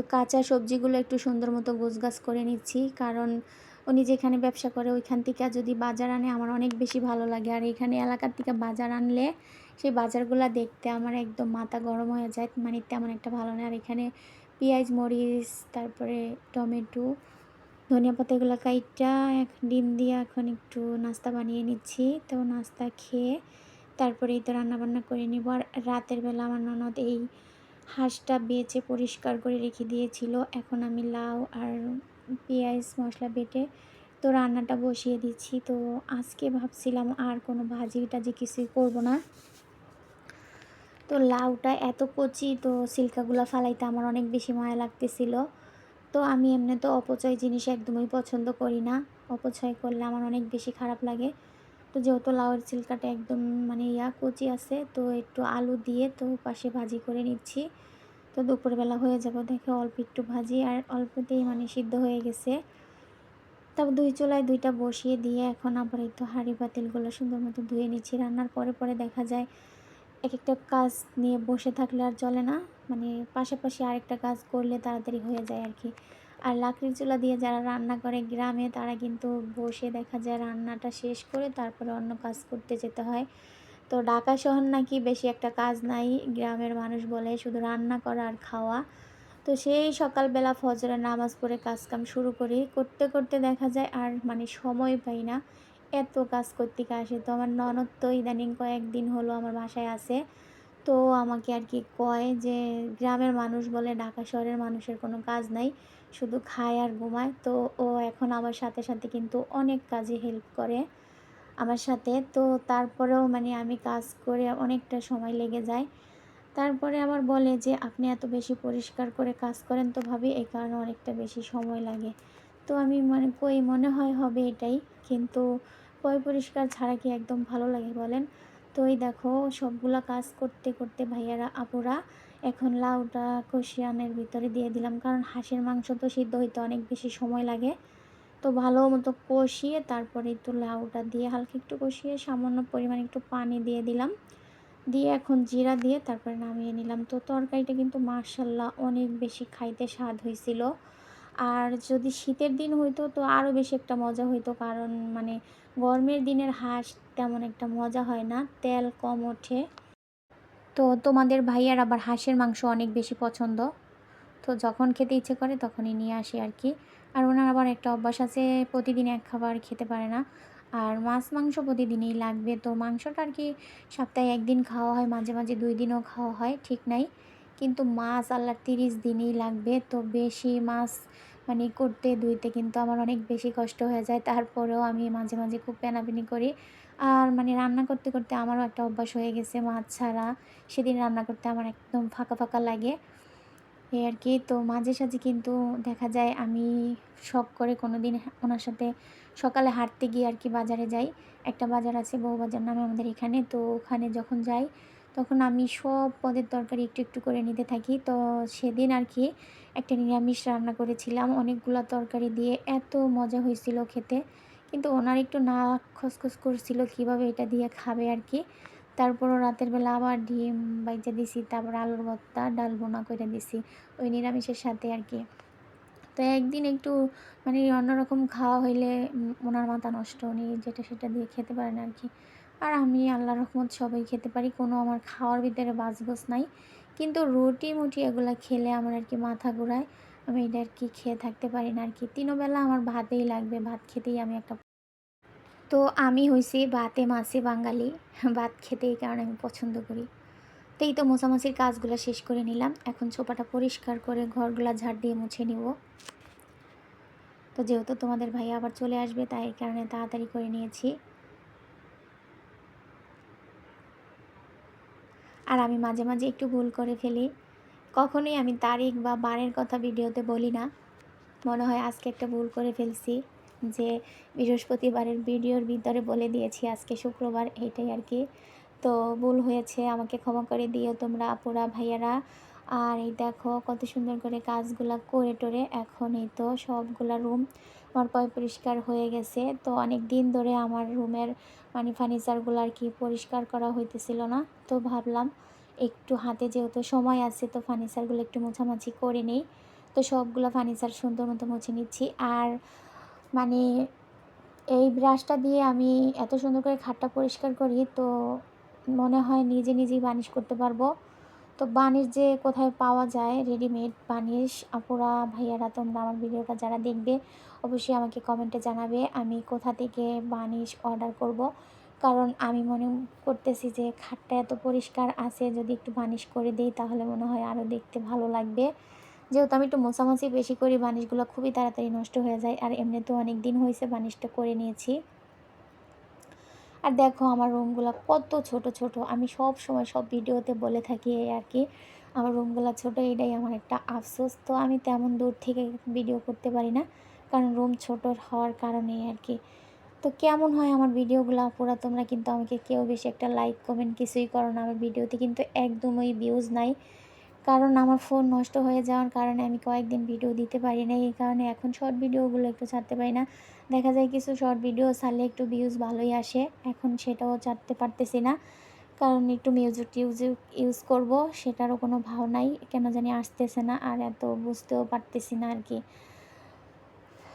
তো কাঁচা সবজিগুলো একটু সুন্দর মতো গোছগাছ করে নিচ্ছি। কারণ উনি যেখানে ব্যবসা করে ওইখান থেকে যদি বাজার আনে আমার অনেক বেশি ভালো লাগে। আর এখানে এলাকার থেকে বাজার আনলে সেই বাজারগুলো দেখতে আমার একদম মাথা গরম হয়ে যায়। মানে তেমন একটা ভালো না। আর এখানে পেঁয়াজ, মরিচ, তারপরে টমেটো, ধনিয়া পাতা এগুলো কাইটা, এক ডিম দিয়ে এখন একটু নাস্তা বানিয়ে নিচ্ছি। তো নাস্তা খেয়ে তারপরে এই তো রান্নাবান্না করে নিব। আর রাতের বেলা আমার ননদ এই হাঁসটা বেচে পরিষ্কার করে রেখে দিয়েছিল। এখন আমি লাউ আর পেঁয়াজ মশলা বেটে তো রান্নাটা বসিয়ে দিচ্ছি। তো আজকে ভাবছিলাম আর কোনো ভাজি টাজি কিছুই করব না। তো লাউটা এত কচি তো সিল্কাগুলো ফালাইতে আমার অনেক বেশি মায়া লাগতেছিল। তো আমি এমনি তো অপচয় জিনিস একদমই পছন্দ করি না। অপচয় করলে আমার অনেক বেশি খারাপ লাগে। তো যেহেতু লাউয়ের ছিলকাটা একদম মানে ইয়া কচি আছে, তো একটু আলু দিয়ে তো পাশে ভাজি করে নিচ্ছি। তো দুপুরবেলা হয়ে যাব দেখে অল্প একটু ভাজি, আর অল্পতেই মানে সিদ্ধ হয়ে গেছে। তারপর দুই চুলায় দুইটা বসিয়ে দিয়ে এখন আবার একটু হাঁড়ি পাতিলগুলো সুন্দর মতো ধুয়ে নিচ্ছি। রান্নার পরে পরে দেখা যায় এক একটা কাজ নিয়ে বসে থাকলে আর চলে না মানে পাশাপাশি আরেকটা কাজ করলে তাড়াতাড়ি হয়ে যায় আর কি। আর লাকড়ির চুলা দিয়ে যারা রান্না করে গ্রামে, তারা কিন্তু বসে দেখা যায় রান্নাটা শেষ করে তারপরে অন্য কাজ করতে যেতে হয়। তো ঢাকা শহর নাকি বেশি একটা কাজ নাই। গ্রামের মানুষ বলে শুধু রান্না করা আর খাওয়া। তো সেই সকালবেলা ফজরে নামাজ পড়ে কাজকাম শুরু করি। করতে করতে দেখা যায় আর মানে সময় পাই না। এত কাজ করতে আসে তো আমার ননদ তো ইদানিং কয়েকদিন হলো আমার বাসায় আছে। তো আমাকে আর কি কয় যে, গ্রামের মানুষ বলে ঢাকা শহরের মানুষের কোনো কাজ নাই। শুধু খায় আর ঘুমায়। তো ও এখন আমার সাথে সাথে কিন্তু অনেক কাজে হেল্প করে আমার সাথে। তো তারপরেও মানে আমি কাজ করে অনেকটা সময় লেগে যায়। তারপরে আবার বলে যে, আপনি এত বেশি পরিষ্কার করে কাজ করেন তো ভাবি, এই কারণে অনেকটা বেশি সময় লাগে। তো আমি মানে কই, মনে হয় হবে এটাই। কিন্তু কই পরিষ্কার ছাড়া কি একদম ভালো লাগে বলেন? তো এই দেখো, সবগুলা কাজ করতে করতে ভাইয়ারা, আপুরা এখন লাউটা কষিয়ানের ভিতরে দিয়ে দিলাম, কারণ হাঁসের মাংস তো সিদ্ধ হইতে অনেক বেশি সময় লাগে। তো ভালো মতো কষিয়ে তারপরে একটু লাউটা দিয়ে হালকা একটু কষিয়ে সামান্য পরিমাণ একটু পানি দিয়ে দিলাম। দিয়ে এখন জিরা দিয়ে তারপরে নামিয়ে নিলাম। তো তরকারিটা কিন্তু মার্শাল্লাহ অনেক বেশি খাইতে স্বাদ হয়েছিল আর যদি শীতের দিন হইতো তো আরও বেশি একটা মজা হইতো, কারণ মানে গরমের দিনের হাঁস তেমন একটা মজা হয় না, তেল কম ওঠে। তো তোমাদের ভাইয়ার আবার হাঁসের মাংস অনেক বেশি পছন্দ। তো যখন খেতে ইচ্ছে করে তখনই নিয়ে আসি আর কি। আর ওনার আবার একটা অভ্যাস আছে, প্রতিদিন এক খাবার খেতে পারে না। আর মাছ মাংস প্রতিদিনই লাগবে। তো মাংসটা আর কি সপ্তাহে একদিন খাওয়া হয়, মাঝে মাঝে দুই দিনও খাওয়া হয়, ঠিক নাই। কিন্তু মাছ আল্লাহ তিরিশ দিনই লাগবে। তো বেশি মাছ মানে করতে ধুইতে কিন্তু আমার অনেক বেশি কষ্ট হয়ে যায়। তারপরেও আমি মাঝে মাঝে খুব পেনাপিনি করি। আর মানে রান্না করতে করতে আমারও একটা অভ্যাস হয়ে গেছে মাছ ছাড়া। সেদিন রান্না করতে আমার একদম ফাঁকা ফাঁকা লাগে। এই আর কি। তো মাঝে, সাঝে কিন্তু দেখা যায় আমি শখ করে কোনো দিন ওনার সাথে সকালে হাঁটতে গিয়ে আর কি বাজারে যাই। একটা বাজার আছে বউবাজার নামে আমাদের এখানে। তো ওখানে যখন যাই তখন আমি সব পদের তরকারি একটু একটু করে নিতে থাকি। তো সেদিন আর কি একটা নিরামিষ রান্না করেছিলাম। অনেকগুলো তরকারি দিয়ে এত মজা হয়েছিল খেতে। কিন্তু ওনার একটু না খসখস করছিল কীভাবে এটা দিয়ে খাবে আর কি তারপরও রাতের বেলা আবার ডিম বাইজা দিছি, তারপর আলুর ভর্তা, ডাল বোনা করে দিছি ওই নিরামিষের সাথে আর কি তো একদিন একটু মানে অন্যরকম খাওয়া হইলে ওনার মাথা নষ্ট, উনি যেটা সেটা দিয়ে খেতে পারেন আর কি আর আমি আল্লাহ রহমত সবাই খেতে পারি, কোনো আমার খাওয়ার ভিতরে বাজবস নাই। কিন্তু রুটি মুটি এগুলো খেলে আমার আর কি মাথা ঘুরায়, আমি এটা আর কি খেয়ে থাকতে পারি না আর কি। তিনোবেলা আমার ভাতেই লাগবে, ভাত খেতেই আমি একটা তো আমি হয়েছি ভাতে মাছে বাঙালি, ভাত খেতে এই কারণে আমি পছন্দ করি। তো এই তো মোছামাছির কাজগুলো শেষ করে নিলাম, এখন ছোপাটা পরিষ্কার করে ঘরগুলা ঝাড় দিয়ে মুছে নিব। তো যেহেতু তোমাদের ভাই আবার চলে আসবে, তাই কারণে তাড়াতাড়ি করে নিয়েছি। আর আমি মাঝে মাঝে একটু ভুল করে ফেলি। কখনোই আমি তারিখ বা বারের কথা ভিডিওতে বলি না। মনে হয় আজকে একটা ভুল করে ফেলছি যে বৃহস্পতিবারের ভিডিওর ভিতরে বলে দিয়েছি আজকে শুক্রবার এইটাই আর কি। তো ভুল হয়েছে, আমাকে ক্ষমা করে দিও তোমরা আপুরা, ভাইয়ারা। আর এই দেখো কত সুন্দর করে কাজগুলা করে টোরে এখন এই তো সবগুলা রুম আমার পয় পরিষ্কার হয়ে গেছে। তো অনেক দিন ধরে আমার রুমের মানে ফার্নিচারগুলো আর কি পরিষ্কার করা হইতেছিল না। তো ভাবলাম একটু হাতে যেহেতু সময় আছে, তো ফার্নিচারগুলো একটু মোছামাছি করে নিই। তো সবগুলো ফার্নিচার সুন্দর মতো মুছে নিচ্ছি। আর মানে এই ব্রাশটা দিয়ে আমি এত সুন্দর করে খাটটা পরিষ্কার করি, তো মনে হয় নিজে নিজেই বানিশ করতে পারব। তো বানিশ যে কোথায় পাওয়া যায় রেডিমেড বানিশ আপুরা, ভাইয়ারা, তোমরা আমার ভিডিওটা যারা দেখবে, অবশ্যই আমাকে কমেন্টে জানাবে আমি কোথা থেকে বানিশ অর্ডার করব। কারণ আমি মনে করতেছি যে খাটটা এত পরিষ্কার আছে, যদি একটু বানিশ করে দিই তাহলে মনে হয় আরও দেখতে ভালো লাগবে। যেহেতু আমি একটু মোছামাছি বেশি করি বানিশগুলো খুবই তাড়াতাড়ি নষ্ট হয়ে যায়, আর এমনিতেও অনেক দিন হয়েছে বানিশটা করে নিয়েছি। আর দেখো আমার রুমগুলো কত ছোট ছোট। আমি সব সময় সব ভিডিওতে বলে থাকি এই আর কি, আমার রুমগুলো ছোট, এটাই আমার একটা আফসোস। তো আমি তেমন দূর থেকে ভিডিও করতে পারি না, কারণ রুম ছোট হওয়ার কারণে আর কি। তো কেমন হয় আমার ভিডিওগুলো পুরো তোমরা কিন্তু আমাকে কেউ বেশি একটা লাইক কমেন্ট কিছুই করো না। আমার ভিডিওতে কিন্তু একদমই ভিউজ নাই। কারণ আমার ফোন নষ্ট হয়ে যাওয়ার কারণে আমি কয়েকদিন ভিডিও দিতে পারি না এই কারণে এখন শর্ট ভিডিওগুলো একটু ছাড়তে পারি না। দেখা যায় কিছু শর্ট ভিডিও ছাড়লে একটু ভিউজ ভালোই আসে, এখন সেটাও ছাড়তে পারতেছি না। কারণ একটু মিউজিক টিউজিক ইউজ করব, সেটারও কোনো ভাও নাই, কেন জানি আসতেছে না আর এত বুঝতেও পারতেছি না আর কি।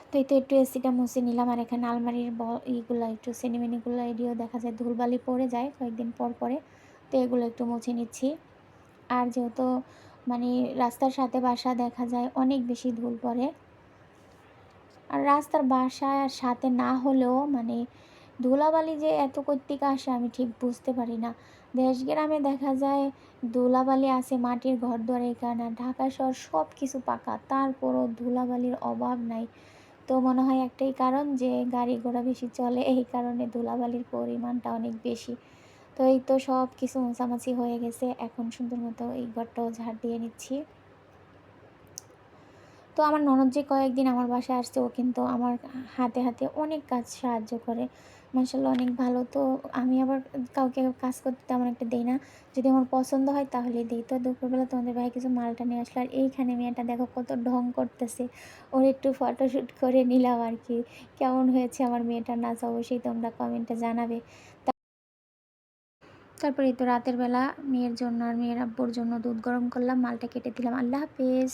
তো এই তো একটু এসিটা মুছে নিলাম, আর এখানে আলমারির ব ইগুলো একটু সিনেমিনিগুলো এডিও দেখা যায় ধুলবালি পড়ে যায় কয়েকদিন পর পরে, তো এগুলো একটু মুছে নিচ্ছি। আর যেহেতু মানে রাস্তার সাথে বাসা দেখা যায়, অনেক বেশি ধুল পড়ে। আর রাস্তার বাসার সাথে না হলেও মানে ধুলাবালি যে এত কর্তিক আসে আমি ঠিক বুঝতে পারি না। দেশ গ্রামে দেখা যায় ধুলাবালি আছে মাটির ঘর দরের কারণে, ঢাকা শহর সব কিছু পাকা, তারপরও ধুলাবালির অভাব নাই। তো মনে হয় একটাই কারণ যে গাড়ি ঘোড়া বেশি চলে, এই কারণে ধুলাবালির পরিমাণটা অনেক বেশি। তো এই তো সব কিছু মোছামাছি হয়ে গেছে। এখন সুন্দর মতো এই ঘরটাও ঝাড় দিয়ে নিচ্ছি। তো আমার ননদ যে কয়েকদিন আমার বাসায় আসছে, ও কিন্তু আমার হাতে হাতে অনেক কাজ সাহায্য করে। মাসাল্লাহ অনেক ভালো। তো আমি আবার কাউকে কাজ করতে তেমন একটা দিই না। যদি আমার পছন্দ হয় তাহলে দিই। তো দুপুরবেলা তোমাদের ভাই কিছু মালটা নিয়ে আসলো। আর এইখানে মেয়েটা দেখো কত ঢং করতেছে। ওর একটু ফটোশ্যুট করে নিলাম আর কি। কেমন হয়েছে আমার মেয়েটার নাচ অবশ্যই তোমরা কমেন্টে জানাবে। তারপরে তো রাতের বেলা মেয়ের জন্য আর মেয়ের আব্বুর জন্য দুধ গরম করলাম, মালটা কেটে দিলাম। আল্লাহ হাফেজ।